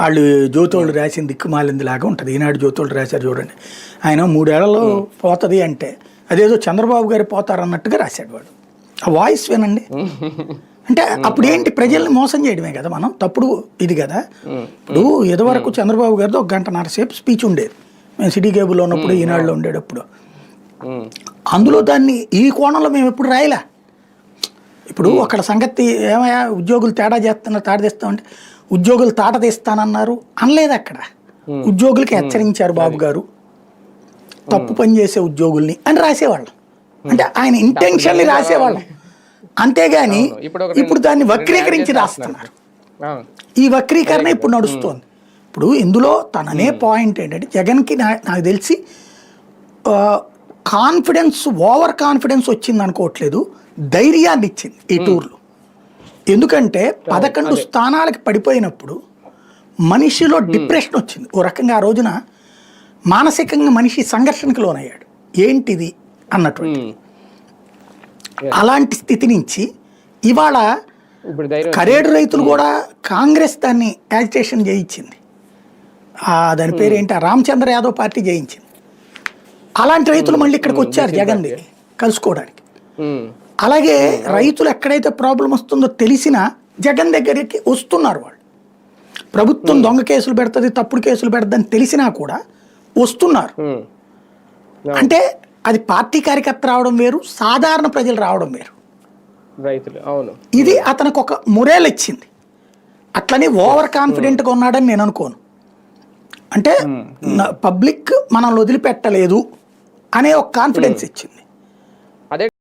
వాళ్ళు జ్యోతోళ్ళు రాసిన దిక్కుమాలింది లాగా ఉంటుంది. ఈనాడు జ్యోతోళ్ళు రాశారు చూడండి. ఆయన మూడేళ్ళలో పోతుంది అంటే అదేదో చంద్రబాబు గారు పోతారన్నట్టుగా రాశాడు వాడు. ఆ వాయిస్ వినండి. అంటే అప్పుడు ఏంటి ప్రజల్ని మోసం చేయడమే కదా మనం? తప్పుడు ఇది కదా. ఇప్పుడు ఇదివరకు చంద్రబాబు గారితో ఒక గంటన్నర సేపు స్పీచ్ ఉండేది. మేము సిటీ కేబుల్లో ఉన్నప్పుడు ఈనాడులో ఉండేటప్పుడు. అందులో దాన్ని ఈ కోణంలో మేము ఎప్పుడు రాయలే? ఇప్పుడు అక్కడ సంగతి ఏమయ్యా? ఉద్యోగులు తేడా చేస్తున్నారు తాట తీస్తామంటే ఉద్యోగులు తాట తీస్తానన్నారు అనలేదు అక్కడ. ఉద్యోగులకి హెచ్చరించారు బాబు గారు. తప్పు పని చేసే ఉద్యోగుల్ని అని రాసేవాళ్ళం. అంటే ఆయన ఇంటెన్షన్ని రాసేవాళ్ళం. అంతేగాని. ఇప్పుడు దాన్ని వక్రీకరించి రాస్తున్నారు. ఈ వక్రీకరణ ఇప్పుడు నడుస్తోంది. ఇప్పుడు ఇందులో తననే పాయింట్ ఏంటంటే జగన్కి నా- నాకు తెలిసి కాన్ఫిడెన్స్ ఓవర్ కాన్ఫిడెన్స్ వచ్చింది అనుకోవట్లేదు ధైర్యాన్ని ఇచ్చింది ఈ టూర్లో. ఎందుకంటే పదకొండు స్థానాలకి పడిపోయినప్పుడు మనిషిలో డిప్రెషన్ వచ్చింది. ఓ రకంగా ఆ రోజున మానసికంగా మనిషి సంఘర్షణకు లోనయ్యాడు. ఏంటిది అన్నటువంటి. అలాంటి స్థితి నుంచి ఇవాళ కరేడు రైతులు కూడా కాంగ్రెస్ దాన్ని యాజిటేషన్ చేయించింది. దాని పేరు ఏంటి రామచంద్ర యాదవ్ పార్టీ చేయించింది. అలాంటి రైతులు మళ్ళీ ఇక్కడికి వచ్చారు జగన్ కలుసుకోవడానికి. అలాగే రైతులు ఎక్కడైతే ప్రాబ్లం వస్తుందో తెలిసినా జగన్ దగ్గరికి వస్తున్నారు వాళ్ళు. ప్రభుత్వం దొంగ కేసులు పెడుతుంది తప్పుడు కేసులు పెడుతుందని తెలిసినా కూడా వస్తున్నారు. అంటే అది పార్టీ కార్యకర్త రావడం వేరు సాధారణ ప్రజలు రావడం వేరు. రైతులు అవును. ఇది అతనికి ఒక మురేలు ఇచ్చింది. అట్లని ఓవర్ కాన్ఫిడెంట్గా ఉన్నాడని నేను అనుకోను. అంటే పబ్లిక్ మనల్ని వదిలిపెట్టలేదు. అనే ఒక కాన్ఫిడెన్స్ ఇచ్చింది. అదే